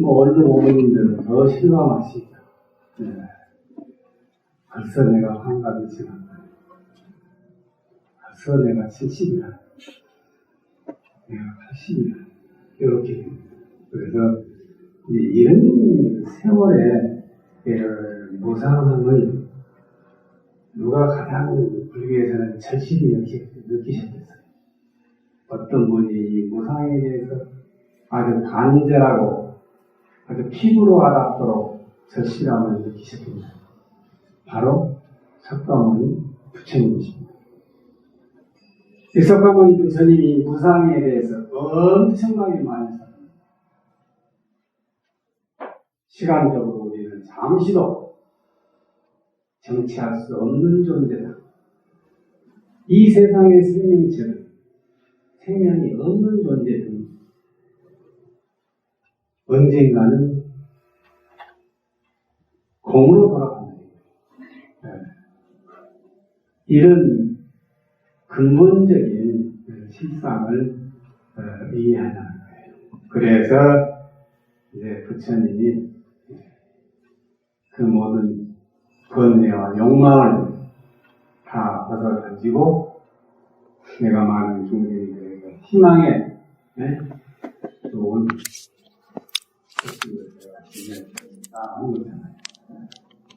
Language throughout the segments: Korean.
뭐 얼른 어머님들은 더 실감하시죠. 네. 벌써 내가 환갑이 지났다. 벌써 내가 70이다. 내가 80이다. 이렇게. 그래서 이제 이런 세월에 그 무상함을 누가 가장 불교에서는 절실히 느끼- 느끼셨겠어요. 어떤 분이 이 무상에 대해서 아주 간절하고 아주 피부로 와닿도록 절실함을 느끼셨습니다. 바로 석가모니 부처님이십니다. 이 석가모니 부처님이 무상에 대해서 엄청나게 많이 살았습니다. 시간적으로 우리는 잠시도 정치할 수 없는 존재다. 이 세상의 생명체는 생명이 없는 존재든 언젠가는 공으로 돌아간다. 네. 이런 근본적인 실상을 어, 이해하자는 거예요. 그래서 이제 부처님이 그 모든 번뇌와 욕망을 다 벗어 던지고 내가 많은 중생들에게 희망의 네? 좋은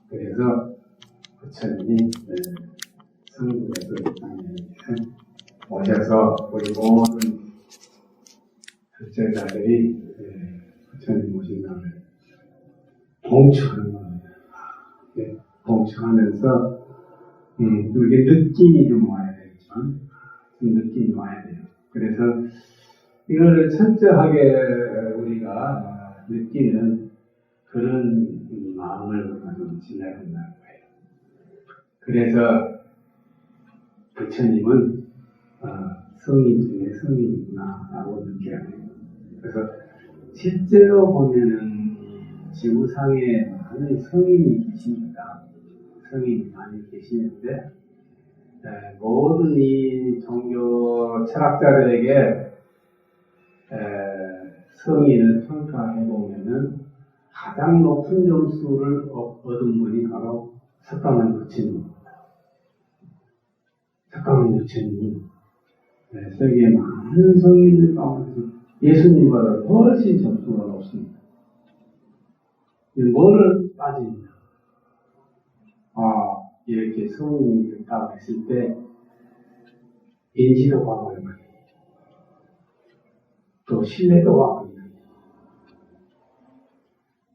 그래서 부처님이 네, 성국에서 이 땅에 오셔서 우리 모든 출제자들이 네, 부처님 오신 날을 봉축하는 겁니다. 네, 봉축하면서 음, 이게 느낌이 좀 와야 되겠지만 좀 느낌이 와야 돼요. 그래서 이거를 철저하게 우리가 느끼는 그런 마음을 지내야 된다는 거예요. 그래서 부처님은 어, 성인 중에 성인이구나라고 느껴야 돼요. 그래서 실제로 보면은 이 지구상에 많은 성인이 계십니다. 성인이 많이 계시는데 에, 모든 이 종교 철학자들에게 에, 성인을 평가해 보면은 가장 높은 점수를 얻- 얻은 분이 바로 석가모니 부처님입니다. 석가모니 부처님이 네, 세계 많은 성인들 가운데서 예수님보다 훨씬 점수가 높습니다. 이 뭐를 따지냐? 아, 이렇게 성인이 됐다고 했을 때, 인지도가 얼마냐? 또 신뢰도가 얼마냐?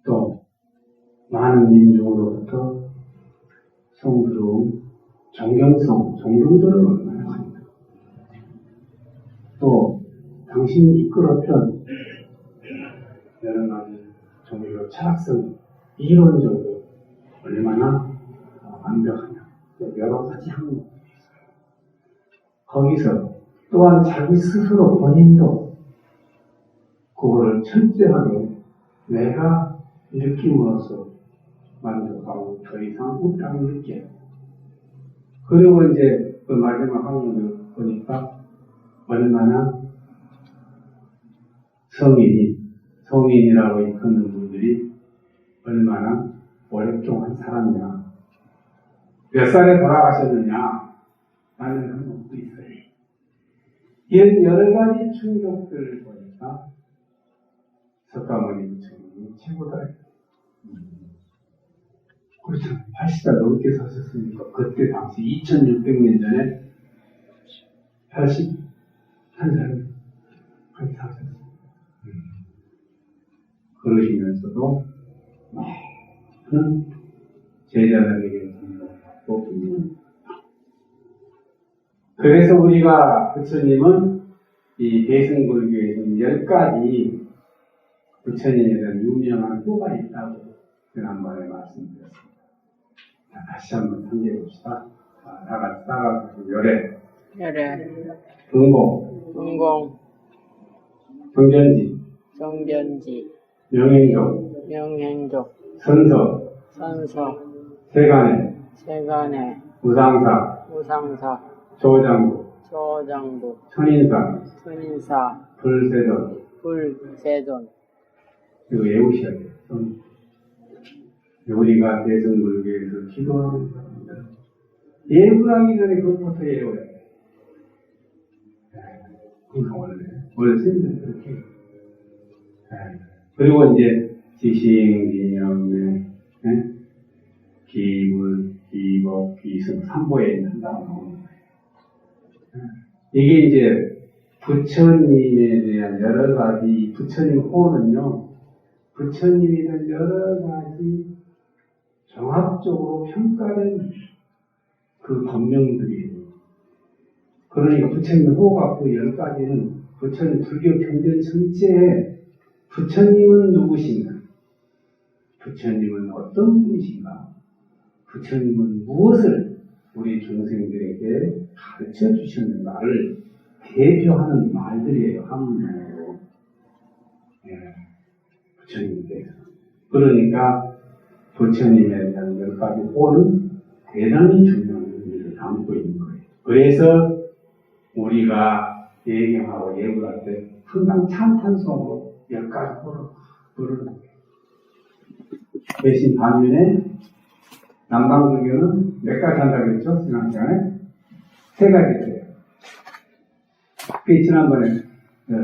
또, 많은 민중으로부터 성스러운 존경성, 존경도를 얼마나 하냐? 또, 당신이 이끌었던 여러 가지 종교 철학성, 이론적으로 얼마나 어, 완벽하냐. 또 여러 가지 항목이 있어요. 거기서 또한 자기 스스로 본인도 그거를 철저하게 내가 느낌으로써 만족하고 더 이상 없다고 느껴요. 그리고 이제 그 마지막 항목을 보니까 얼마나 성인이, 성인이라고 일컫는 분들이 얼마나 오랫동안 살았냐. 몇 살에 돌아가셨느냐. 라는 항목도 있어요. 이런 여러 가지 충격들을 보니까 석가모니 부처님이 최고다. 그렇죠. 80살 넘게 사셨으니까 그때 당시 2600년 전에 81살 까지 사셨어요. 그러시면서도 많은 제자들에게 공부받고 그래서 우리가 부처님은 이 대승불교에서는 열 가지 부처님에 대한 유명한 후가 있다고 지난번에 말씀드렸습니다. 자, 다시 한번 상기해 봅시다. 같이 따라서 열애, 열애, 등공, 공공, 정견지, 정견지, 명행조, 명행족, 선서, 선서, 세간에, 세간의, 우상사, 우상사, 조장부, 조장부, 천인사, 천인사, 불세전, 불세존, 이거 외우셔야 돼요. 음. 우리가 대승불교에 서 기도하는 사람들 예불하기 전에 그것부터 외워야 돼요. 네, 그러니까 원래 원래 스님들은 그렇게. 네. 그리고 이제 지식, 기념, 네? 기불, 기법, 기승, 삼보에 한다고 나오는 거예요. 네. 이게 이제 부처님에 대한 여러 가지 부처님 호는요, 부처님에 대한 여러 가지 종합적으로 평가된 그 법명들이에요. 그러니까 부처님 그열 가지는 부처님 불교 경전 전체에 부처님은 누구신가? 부처님은 어떤 분이신가? 부처님은 무엇을 우리 중생들에게 가르쳐 주셨는가를 대표하는 말들이에요, 한문으로. 예, 부처님에 대해서. 그러니까 부처님에 대한 열 가지 호는 대단히 중요한 의미를 담고 있는 거예요. 그래서 우리가 예경하고 예불할 때 항상 찬탄성으로 열 가지 호를 부르는 거예요. 대신 반면에 남방불교는 몇 가지 한다고 했죠? 지난 시간에? 세 가지 돼요. 그 지난번에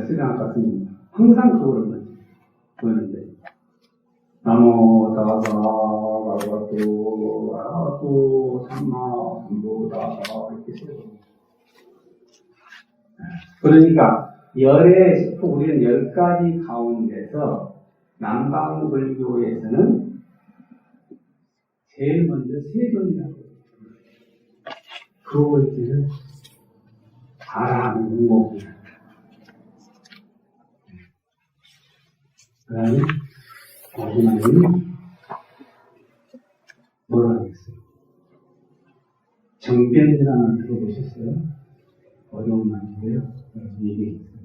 쓰장 갔습니다. 항상 그거를 보는데 나모 다사 바바도 아라도 삼마 삼보다사 이렇게 쓰고 그러니까 열의 우리는 열 가지 가운데서 남방불교에서는 제일 먼저 세존이라고 그 번째는 아라는 공복이야. 그 다음에 마지막에는 뭐라 하겠어요? 정변이라는 말 들어보셨어요? 어려운 말인데요. 이게 있어요.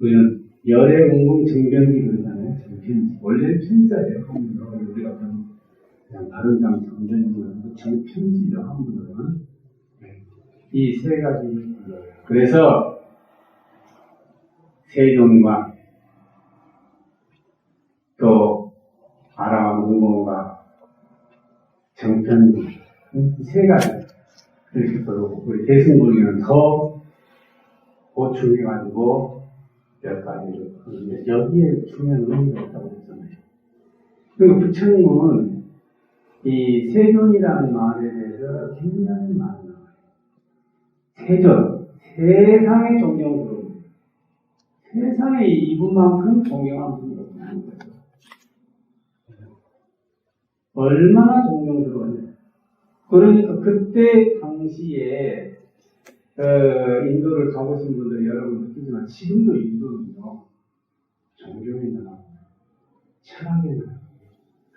우리는 열의 공공 정변기 그러잖아요. 정변지. 원래 편자예요. 한문으로. 우리가 그냥 그냥 다른 장 정변지는 정편지죠. 한문으로는. 이세 가지. 그래서 세존과 또 아라와 문공과 정편지 이세 가지 이렇게 부르고 우리 대승불교는 더 보충해가지고 몇 가지를 부르는데 여기에 중요한 의미가 있다고 했잖아요. 그리고 부처님은 이 세존이라는 말에 대해서 굉장히 많이 나와요. 세존, 세상의 존경스러운 세상에 이분만큼 존경한 분이 없는 거죠. 얼마나 존경스러워요. 그러니까 그때 당시에 어, 인도를 가보신 분들 여러분 느끼지만 지금도 인도는요 종교에 나가고 철학에 나가고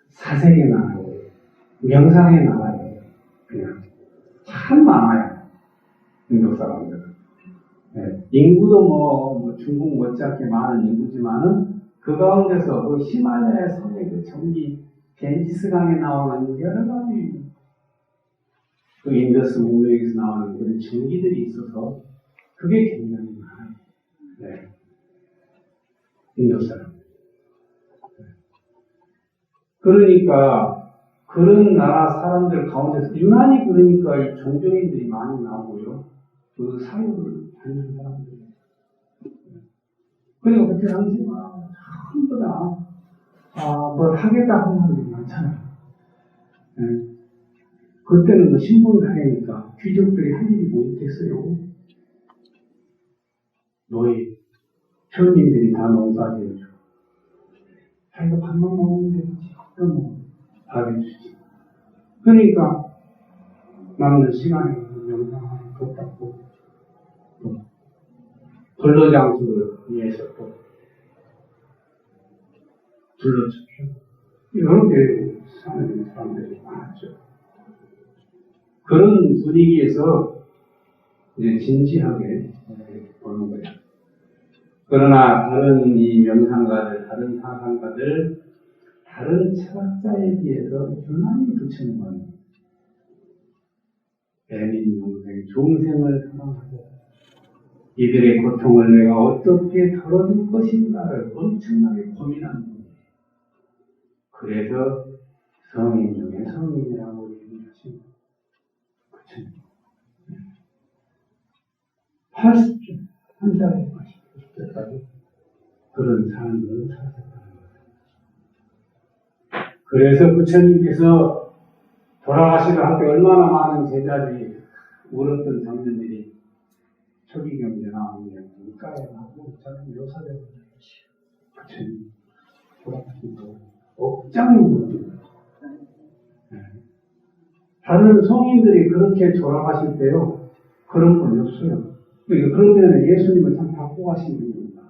사색에 나가고 명상에 나가요. 그냥 참 많아요. 인도 사람들은. 네, 인구도 뭐, 뭐 중국 못지않게 많은 인구지만은 그 가운데서 그 히말라야 산의 그 전기 겐지스강에 나오는 여러 가지 그 인더스 문명에서 나오는 그런 전기들이 있어서 그게 굉장히 많아요. 네. 인도 사람. 네. 그러니까 그런 나라 사람들 가운데서 유난히 그러니까 이 종교인들이 많이 나오고요. 그 사유를 받는 사람들. 그리고 그때 당시 막 전부 다, 아, 뭘 하겠다 사람들이 많잖아요. 네. 그때는 뭐 신분 사회니까 귀족들이 할 일이 뭐 있겠어요? 노예, 현민들이 다 농사지어줘. 자기가 밥만 먹으면 되지. 또뭐 밥해 주지. 그러니까 남는 시간에 명상하는 것 같고 또 근로장수를 위해서 또 불러주죠. 이런 게 사는 사람들이 많았죠. 그런 분위기에서 이제 진지하게 보는 거예요. 그러나 다른 이 명상가들, 다른 사상가들, 다른 철학자에 비해서 유난히 부처님은 대민용생, 중생을 사랑하고 이들의 고통을 내가 어떻게 덜어줄 것인가를 엄청나게 분이에요. 그래서 성인 중에 성인이라고 얘기하십니다. 그쵸? 80쯤, 한 살에 80때까지 그런 삶을 살았다는 거예요. 그래서 부처님께서 돌아가시려 할때 얼마나 많은 제자들이 울었던 장면들이 초기 경제 나오면 물가에 나오고 저는 묘사되는 것이 부처님 돌아가시고 억장이 울었던 네. 다른 성인들이 그렇게 돌아가실 때요 그런 건 없어요. 그러니까 그러면 예수님은 참 바꿔 가신 분입니다.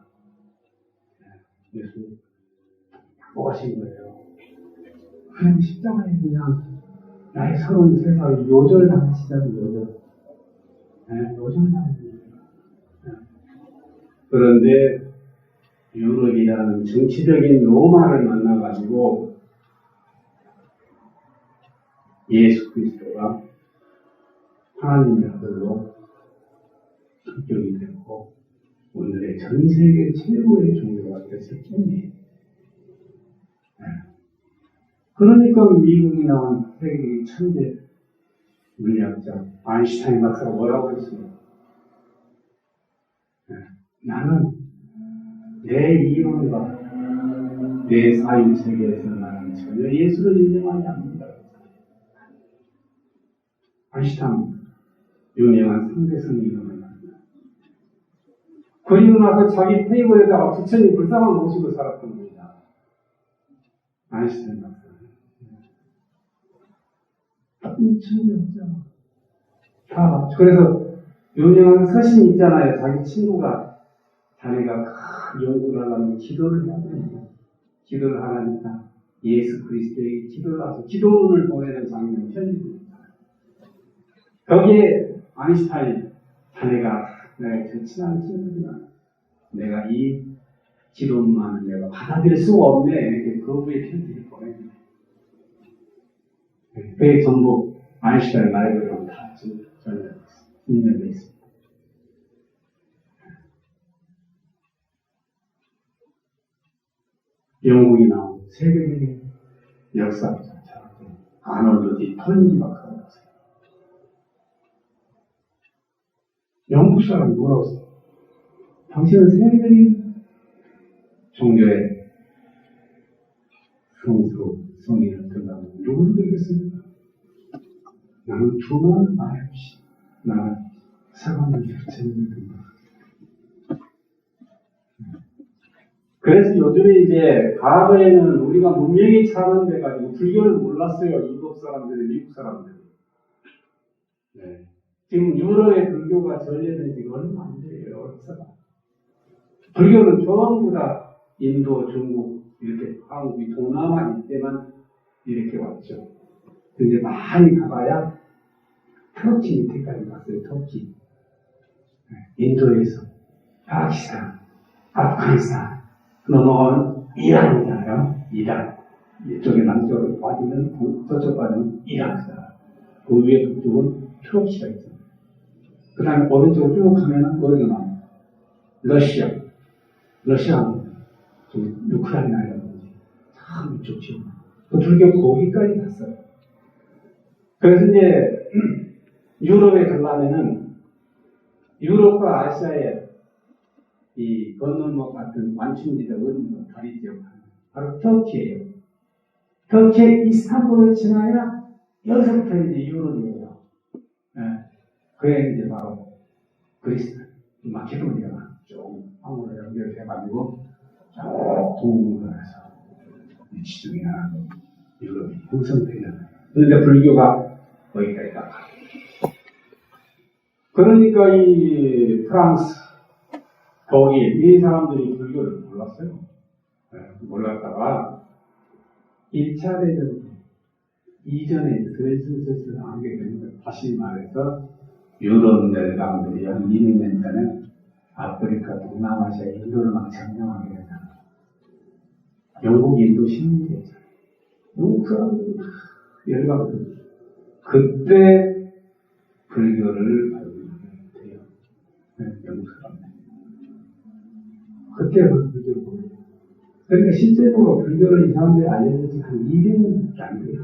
네. 예수님 바꿔 가신 거예요. 그냥 십자가에 그냥 나이 33살 요절 당하시다는 요절. 네, 요절 당하시다. 그런데 유럽이라는 정치적인 로마를 만나가지고 예수 그리스도가 하나님의 아들로 성격이 되고 오늘의 전 세계 최고의 종교가 됐을 뿐이에요. 네. 그러니까 미국이 나온 세계 천재 물리학자 아인슈타인 박사가 뭐라고 했어요? 네. 나는 내 이론과 내 사유 세계에서 나는 전혀 예수를 인정하지 않는다. 아인슈타인 유명한 상대성 이론을 말합니다. 그리고 나서 자기 테이블에다가 부처님 불쌍한 모시고 살았던 겁니다. 아인슈타인 박사. 천재였잖아. 다 그래서 유명한 서신 있잖아요. 자기 친구가 자네가 큰 연구를 하려면 기도를 해야 된다. 기도를 하라니까 예수 그리스도에게 기도를 하서 기도문을 보내는 장면 편지입니다. 거기에 아인슈타인 자네가 내가 제 친한 친구지만 내가 이 기도문만은 내가 받아들일 수가 없네 거부의 편지를 보냅니다. 그게 전부 아인슈타인 말 그대로 다 전달되어 있습니다. 영국이 나온 세계적인 역사학자 아놀드 디 박사가 있어요. 영국 사람이 뭐라고 써요? 당신은 세계적인 종교의 성수, 성인을 들라면 누구를 들겠습니까? 나는 두만 말없이 나는 사과는 부처님을 든다. 그래서 요즘에 이제 과거에는 우리가 문명이 차원돼가지고 불교를 몰랐어요. 이국 사람들이, 미국 사람들이. 네. 지금 유럽의 불교가 전해된 지가 얼마 안 돼요. 불교는 전부 다 인도, 중국, 이렇게 한국 이 동남아 이때만 이렇게 왔죠. 근데 많이 가봐야 터키 밑에까지 갔어요. 터키. 네. 인도에서 파키스탄, 아프가니스탄 넘어가면 이란이잖아요. 이란. 이쪽에 남쪽으로 빠지면 그- 저쪽 빠지면 이란이잖아요. 그 위에 북쪽은 터키가 있어요. 그 다음에 오른쪽으로 쭉 가면은 어디가 나와요? 러시아. 러시아는 좀 우크라이나라든지 참 이쪽 지역. 그 불교 거기까지 갔어요. 그래서 이제 유럽에 가려면은 유럽과 아시아의 이 건널목 같은 어딘가 다리 지역 바로 터키예요. 터키의 이스탄불을 지나야 여기서부터 이제 유럽이에요. 예. 그게 이제 바로 그리스, 마케도니아가 쭉 항으로 연결해가지고 쭉 동북아에서 지중이나 유럽이 형성되는. 그런데 불교가 거기까지 가. 그러니까 이 프랑스, 독일 이 사람들이 불교를 몰랐어요. 네, 몰랐다가 1차 대전 때 이전에 슬슬슬슬 알게 된 거예요. 다시 말해서 유럽 내강들이 한 200년 전에 아프리카, 동남아시아, 인도를 막 점령하게 되잖아요. 영국, 인도 식민지였잖아요. 영국 사람들이 막 열광을 그때 불교를 발견하게 돼요. 네, 영국 사람들. 그때 그 불교를 보는 그러니까 실제로 불교를 이 사람들이 알려진 지한 200년밖에 안 돼요.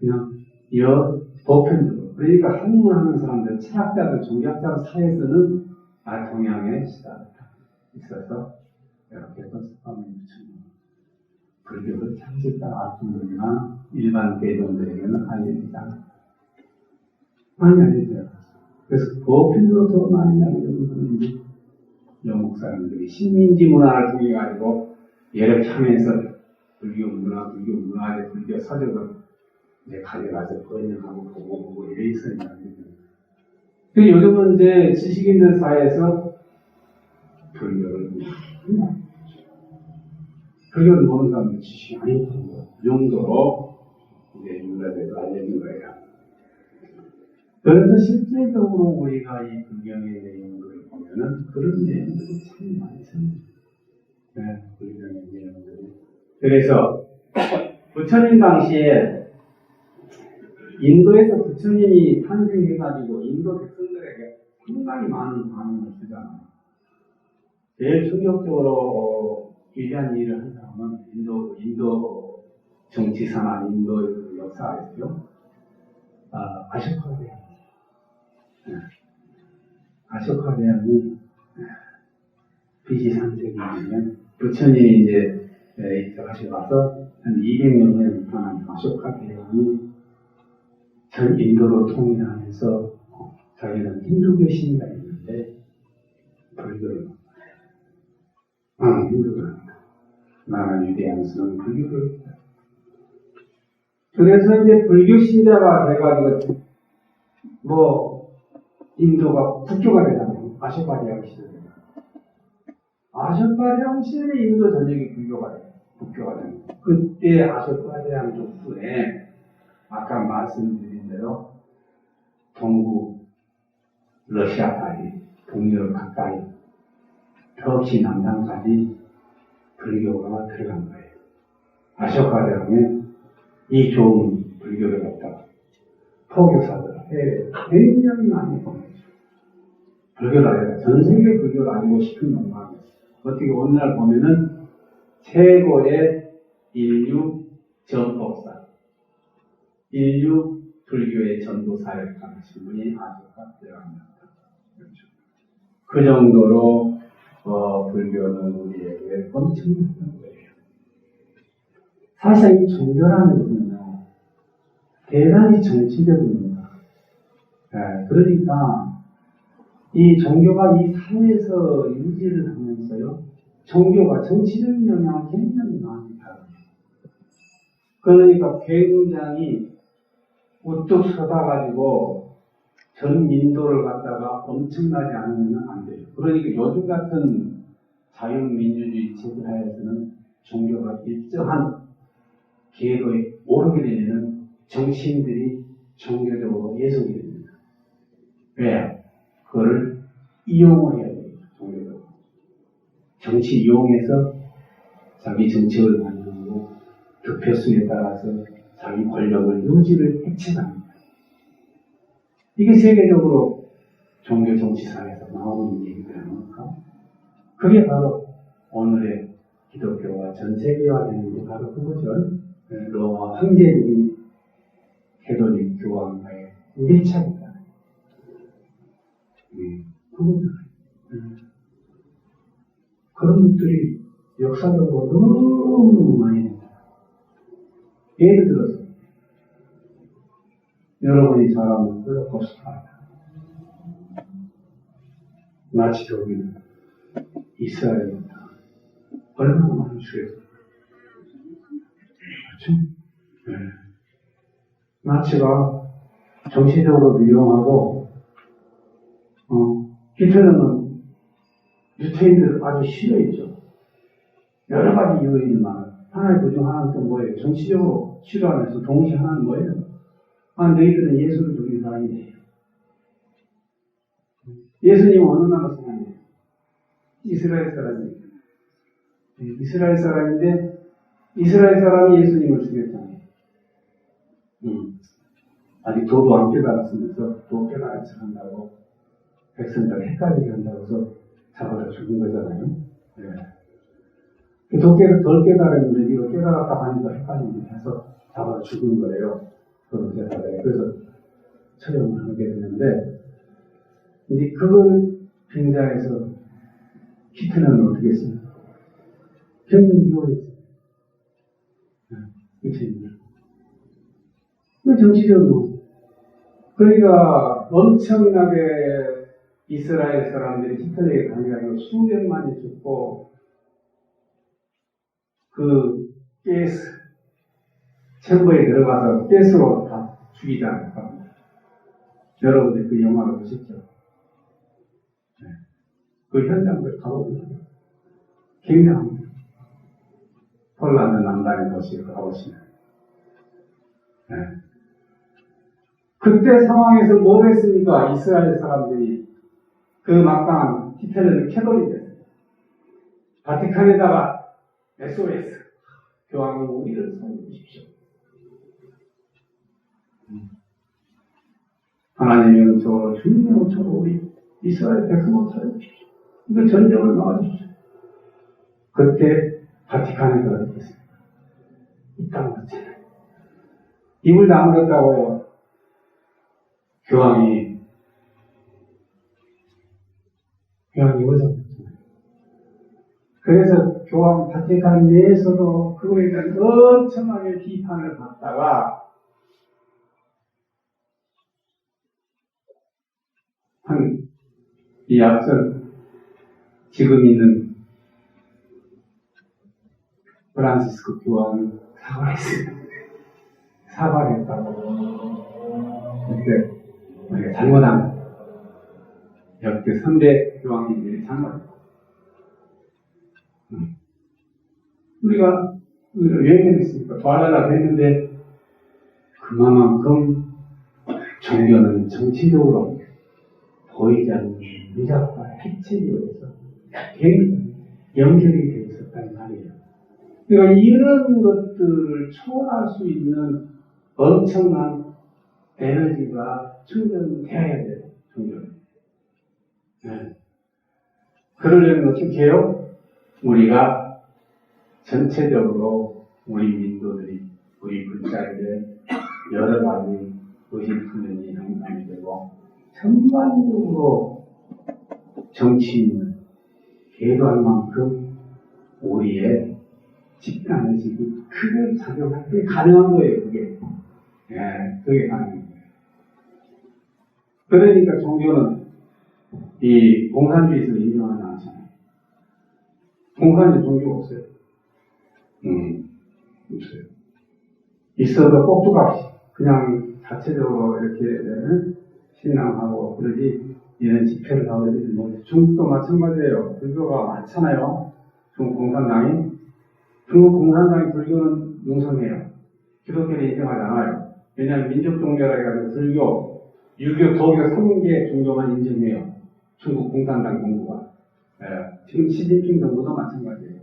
그냥 여 보편적으로. 그러니까 학문을 하는 사람들, 철학자들, 종교학자들 사이에서는 아, 동양의 시다 있어서 이렇게 건습하면 붙이는 불교를 참짓다 알뿐이나 일반 대중들에게는 알려지지 않아. 많이 알려져요. 그래서 보편적으로 더 많이 알려지는 거는 영국 사람들이 식민지 문화를 통해 가지고 예를 참여해서 불교 문화, 불교 문화의 불교 서적을 이제 가져가서 번역하고 보고 보고 이래 있어요. 그 요즘은 이제 지식인들 사이에서 불교를 모르는 불교를 모르는 사람들 지식이 아닌 그 정도로 이제 유다에서 알려진 거예요. 그래서 실질적으로 우리가 이 불경의 내용 보면은 그런 내용들이 참 생겨요. 네, 불경의 내용들이. 그래서 부처님 당시에 인도에서 부처님이 탄생해가지고 인도 백성들에게 상당히 많은 반응을 주잖아요. 제일 충격적으로 어, 위대한 일을 한 사람은 인도, 인도 정치사나 인도 역사에서요. 아, 아쇼카 대왕. 네. 아쇼카 대왕이 BC 3세기이면 부처님이 이제 하셔가서 한 200년 전에 나타난 아쇼카 대왕이 전 인도로 통일하면서 어, 자기는 힌두교 신이가 있는데 불교를 나는 힌두교를 한다. 나는 유대양스러운 불교를. 그래서 이제 불교 신자가 돼가지고 뭐 인도가 국교가 되잖아요. 아쇼파리아 시대에. 아쇼파리아 시대에 인도 전역이 불교가 돼요. 국교가 돼요. 그때 아쇼파리아 족수에 아까 말씀드린 대로 동구 러시아까지 동유럽 가까이 더없이 남단까지 불교가 들어간 거예요. 아쇼카대왕은 이 좋은 불교를 갖다가 포교사들 해외 굉장히 많이 보내죠. 알려 전 세계 불교를 알고 싶은 있어요. 어떻게 오늘날 보면은 최고의 인류 전법사 인류 불교의 전도사를 가르친 분이 아주가 되어갑니다. 그렇죠. 그 정도로 어, 불교는 우리에게 엄청난 거예요. 사실 이 종교라는 것은요, 대단히 정치적입니다. 예, 그러니까 이 종교가 이 사회에서 유지를 하면서요, 종교가 정치적인 영향을 굉장히 많이 받아요. 그러니까 굉장히 우뚝 서다가지고 전 인도를 갖다가 엄청나지 않으면 안 돼요. 그러니까 요즘 같은 자유민주주의 체제하에서는 종교가 일정한 기회로에 오르게 되면 정치인들이 종교적으로 예속이 됩니다. 왜? 그거를 이용을 해야 됩니다. 종교적으로. 정치 이용해서 자기 정책을 반영하고 득표수에 따라서 자기 권력을 유지를 해체합니다. 이게 세계적으로 종교 정치사에서 나오는 얘기들 아닙니까? 그게 바로 오늘의 기독교가 전 세계화 되는 게 바로 그거죠. 로마 황제들이 캐톨릭 교황과의. 음, 그런 것들이 역사적으로 너무 많이 됩니다. 예를 들어서 여러분이 잘 아는 홀로코스트입니다. 나치 독일, 이스라엘입니다. 얼마나 많이 죽였어요. 그렇죠? 네. 나치가 정치적으로 유용하고, 어, 히틀러는 유태인들을 아주 싫어했죠. 여러 가지 이유가 있지만, 하나의 그중 하나는 또 뭐예요? 정치적으로 싫어하면서 동시에 하나는 뭐예요? 아, 너희들은 예수를 죽인 사람이에요. 예수님은 어느 나라 사람이에요? 이스라엘 사람이에요. 네, 이스라엘 사람인데, 이스라엘 사람이 예수님을 죽였잖아요. 음. 아직 도도 안 깨달았으면서 도 깨달은 척 한다고 백성들 헷갈리게 한다고 해서 잡아다 죽은 거잖아요. 네. 더 깨, 덜 깨달았는데 이거 깨달았다 하니까 헷갈리게 해서 잡아 죽은 거예요. 그걸 깨달아요. 그래서 처형을 하게 되는데, 이제 그걸 빙자해서 히틀러는 어떻게 했어요? 경륜 이혼했어요. 그치? 그 정치적으로. 그러니까 엄청나게 이스라엘 사람들이 히틀러에 당해가지고 수백만이 죽고, 그 가스, 챔버에 들어가서 가스로 다 죽이지 않을까. 여러분들 그 영화를 보셨죠? 네. 그 현장을 가보면 굉장합니다. 폴란드 남단의 도시에 가보시면. 네. 그때 상황에서 뭘 했습니까? 이스라엘 사람들이 그 막강한 히틀러를 캐롤이 됐어요. 바티칸에다가 SOS 교황이 우리를 살려주십시오. 하나님은 저 주님의 저로 우리 이스라엘 백성을 살려주십시오. 이거 전쟁을 막아주십시오. 그때 바티칸에서 했습니까? 이땅 자체를 입을 다물었다고요. 교황이 교황이 다물었잖아요. 그래서 교황 바티칸 내에서도 그거에 대한 엄청나게 비판을 받다가 한 이 앞선 지금 있는 프란시스코 교황이 사과했습니다. 사과를 했다고. 그때 잘못한 역대 3대 교황님들이 잘못했다. 음. 우리가 여행을 했으니까 도와달라고 했는데 그만큼 종교는 정치적으로 보이지 않는 미작과 핵체에 의해서 굉장히 연결이 되어 있었다는 말이에요. 그러니까 이런 것들을 초월할 수 있는 엄청난 에너지가 충전돼야 돼요, 종교는. 네. 그러려면 어떻게 해요? 우리가 전체적으로 우리 민도들이 우리 불자들의 여러 가지 의식훈련이 형성이 되고 전반적으로 정치인은 계도할 만큼 우리의 집단의식이 크게 작용할 때 가능한 거예요, 그게. 예, 그게 가능한 거예요. 그러니까 종교는 이 공산주의에서 인정하지 않잖아요. 공산주의 종교가 없어요. 음, 없어요. 있어도 꼭두각시 그냥 자체적으로 이렇게 예, 신앙하고 그러지 이런 집회를 하고 이러지 뭐 중국도 마찬가지예요. 불교가 많잖아요. 중국 공산당이 중국 공산당이 불교는 용서해요. 기독교는 인정하지 않아요. 왜냐하면 민족 종교라 해가지고 불교, 유교, 도교 3개 종교만 인정해요. 중국 공산당 정부가. 예, 지금 시진핑 정부도 마찬가지예요.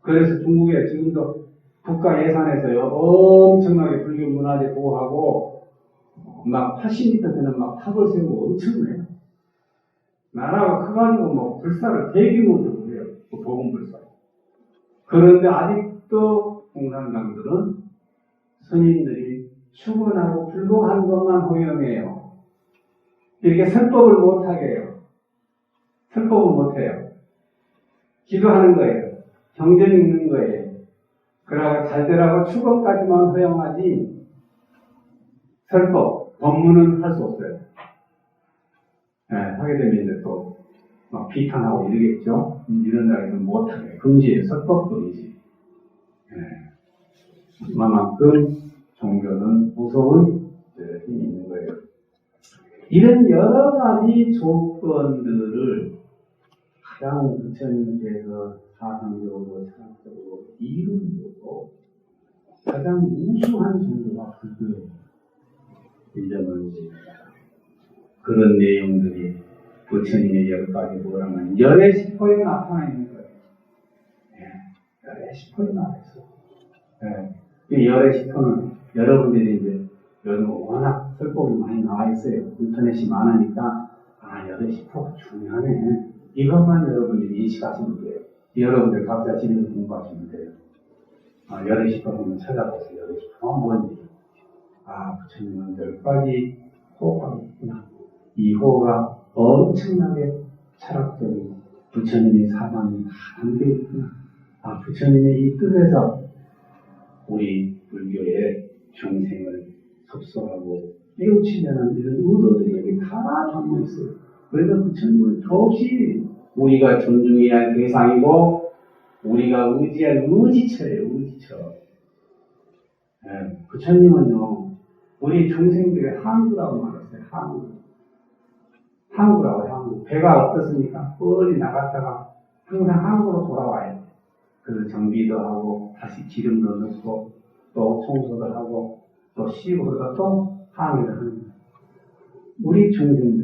그래서 중국에 지금도 국가 예산에서 요 엄청나게 불교 문화재 보호하고 막 80m 되는 막 탑을 세우고 엄청 해요. 나라가 커가지고 뭐 불사를 대규모로 해요. 그 보건 불사. 그런데 아직도 공산당들은 스님들이 출근하고 불복한 것만 허용해요. 이렇게 설법을 못하게 해요. 설법을 못해요. 기도하는 거예요. 경전 읽는 거예요. 그러고 잘 되라고 축원까지만 허용하지 설법, 법문은 할 수 없어요. 예, 하게 되면 이제 또 막 비판하고 이러겠죠. 이런 자리에서 못하게 금지, 설법금지. 예. 그만큼 종교는 무서운 예, 힘이 있는 거예요. 이런 여러 가지 조건들을 가장 부처님께서 사상적으로, 철학적으로, 이론적으로 가장 우수한 종교가 불교예요. 이점은 그런 내용들이 부처님의 열 가지 뭐라면 열의 시포에 나타나 있는 거예요. 예, 열의 시포에 나와 있어. 예, 이 열의 시포는 여러분들이 이제 요즘 워낙 설법이 많이 나와 있어요. 인터넷이 많으니까 아 열의 시포가 중요하네. 이것만 여러분들이 인식하시면 돼요. 여러분들 각자 집에서 공부하시면 돼요. 아, 열애시가 한번 찾아보세요. 열애시가 어, 뭔지. 아, 부처님은 열 가지 호가 있구나. 이 호가 엄청나게 철학적이고 부처님의 사상이 다 담겨 있구나. 아, 부처님의 이 뜻에서 우리 불교의 중생을 접속하고 깨우치려는 이런 의도들이 여기 다 담겨 있어요. 그래서 부처님은 더없이 우리가 존중해야 할 대상이고 우리가 의지할 의지처예요, 의지처. 예, 부처님은요, 우리 중생들의 항구라고 말했어요, 항구. 항구라고 해요, 항구. 배가 어떻습니까? 뻘리 나갔다가 항상 항구로 돌아와야 돼. 그래서 정비도 하고, 다시 기름도 넣고, 또 청소도 하고, 또 쉬고, 그러다 또 항해를 하는 거예요. 우리 중생들,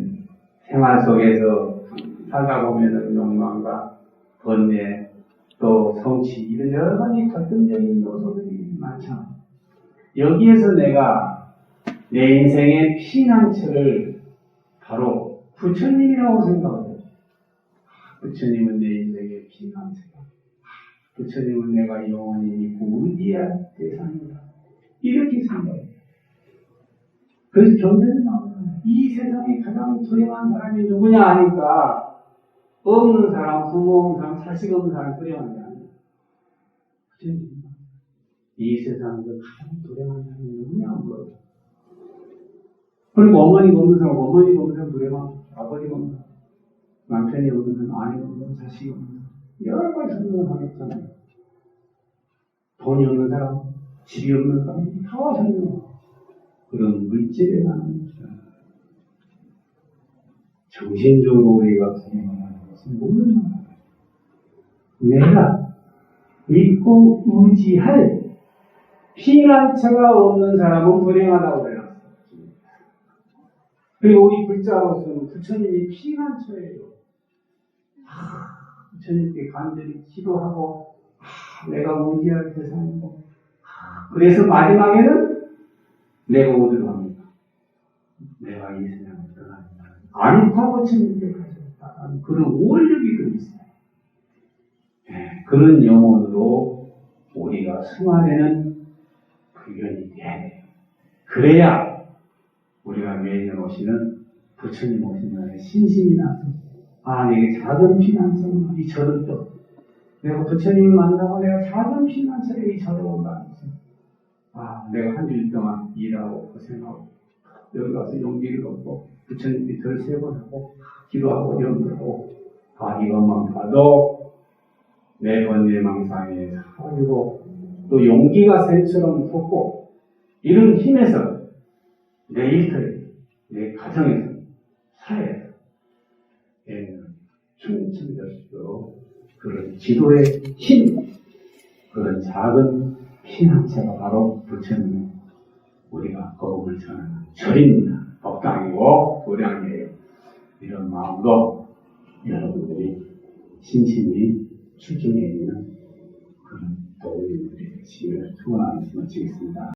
생활 속에서 살다 보면은 욕망과 번뇌, 또 성취, 이런 여러 가지 결정적인 요소들이 많잖아. 여기에서 내가 내 인생의 피난처를 바로 부처님이라고 생각해요. 아, 부처님은 내 인생의 피난처다. 아, 부처님은 내가 영원히 있고 의지할 대상이다. 이렇게 생각해요. 그래서 경전에 나오잖아요. 이 세상에 가장 두려워한 사람이 누구냐 하니까 없는 사람, 부모 없는 사람, 자식 없는 사람 두려워하는 게 아니에요. 이 세상에서 가장 두려워하는 사람이 누구냐 물어요. 그리고 어머니가 없는 사람, 어머니가 없는 사람 두려워. 아버지가 없는 사람, 남편이 없는 사람, 아내가 없는 사람, 자식이 없는 사람. 여러 가지 설명을 하겠잖아요. 돈이 없는 사람, 집이 없는 사람, 다 설명을 그런 물질에 관한 정신적으로 우리가 불행하는 것은 모르는 거예요. 내가 믿고 의지할 피난처가 없는 사람은 불행하다고 그래놨어. 그리고 우리 불자로서는 부처님이 피난처예요. 아, 부처님께 간절히 기도하고 아, 내가 의지할 대상이고 아, 그래서 마지막에는 내가 어디로 갑니까? 내가 이 세상 을 떠납니다. 안타 부처님께 가셨다. 그런 원력이 좀 있어요. 예, 그런 영혼으로 우리가 승화되는 불견이 돼야 돼요. 그래야 우리가 매년 오시는 부처님 오신 날에 신심이 나서 아 내게 작은 피난처가 이 절을 또 내가 부처님을 만나고 내가 작은 피난처에 이 절을 것은 아 내가 한 일 동안 일하고 고생하고 여기 가서 용기를 얻고 부처님께 절 세 번 하고 기도하고 염두하고 아 이것만 봐도 내 망상에 사라지고 또 용기가 샘처럼 솟고 이런 힘에서 내 일터에 내 가정에서 사회에서 충천될 수 있도록 그런 지도의 힘 그런 작은 피난처가 바로 부처님 우리가 거룩을 전하는 절입니다. 법당이고 도량이에요. 이런 마음으로 여러분들이 신심이 출중해 있는 그런 지혜를 충원하는 것을 마치겠습니다.